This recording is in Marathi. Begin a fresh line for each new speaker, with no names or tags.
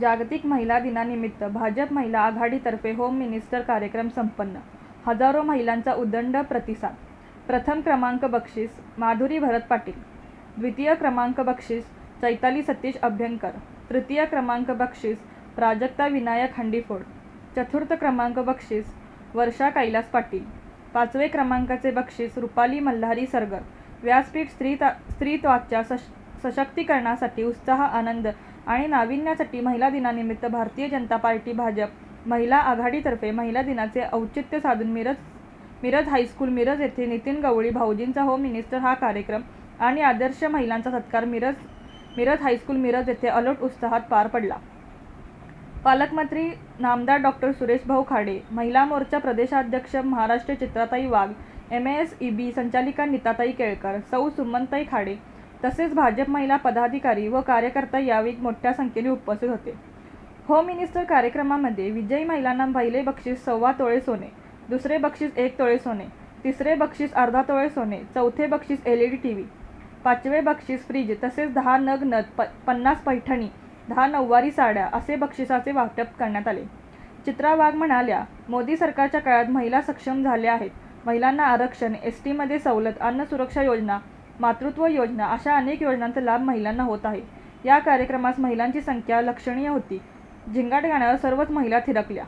जागतिक महिला दिनानिमित्त भाजप महिला आघाडीतर्फे होम मिनिस्टर कार्यक्रम संपन्न. हजारो महिलांचा उदंड प्रतिसाद. प्रथम क्रमांक बक्षीस माधुरी भरत पाटील. द्वितीय क्रमांक बक्षीस चैताली सतीश अभ्यंकर. तृतीय क्रमांक बक्षीस प्राजक्ता विनायक हंडीफोड. चतुर्थ क्रमांक बक्षीस वर्षा कैलास पाटील. पाचवे क्रमांकाचे बक्षीस रुपाली मल्हारी सरगर. व्यासपीठ स्त्री स्त्रीत्वाच्या सश सशक्तीकरणासाठी उत्साह आनंद आणि नाविन्यासाठी महिला दिनानिमित्त भारतीय जनता पार्टी भाजप महिला आघाडीतर्फे महिला दिनाचे औचित्य साधून मिरज मिरज हायस्कूल मिरज येथे नितीन गवळी भाऊजींचा होम मिनिस्टर हा कार्यक्रम आणि आदर्श महिलांचा सत्कार मिरज मिरज हायस्कूल मिरज येथे अलोट उत्साहात पार पडला. पालकमंत्री नामदार डॉक्टर सुरेश भाऊ खाडे महिला मोर्चा प्रदेशाध्यक्ष Maharashtra Chitratai Wagh M S E B संचालिका नीताताई केळकर सौ सुमनताई खाडे तसेच भाजप महिला पदाधिकारी व कार्यकर्ता यावेळी मोठ्या संख्येने उपस्थित होते. होम मिनिस्टर कार्यक्रमामध्ये विजयी महिलांना पहिले बक्षीस सव्वा तोळे सोने दुसरे बक्षीस एक तोळे सोने तिसरे बक्षीस अर्धा तोळे सोने चौथे बक्षीस L E D T V पाचवे बक्षीस फ्रीज तसेच दहा नग नद प पन्नास पैठणी दहा नऊवारी साड्या असे बक्षिसाचे वाटप करण्यात आले. चित्रा वाघ म्हणाल्या मोदी सरकारच्या काळात महिला सक्षम झाल्या आहेत. महिलांना आरक्षण एस टीमध्ये सवलत अन्न सुरक्षा योजना मातृत्व योजना अशा अनेक योजनांचा लाभ महिलांना होत आहे. या कार्यक्रमास महिलांची संख्या लक्षणीय होती. झिंगाट गाण्यावर सर्वच महिला थिरकल्या.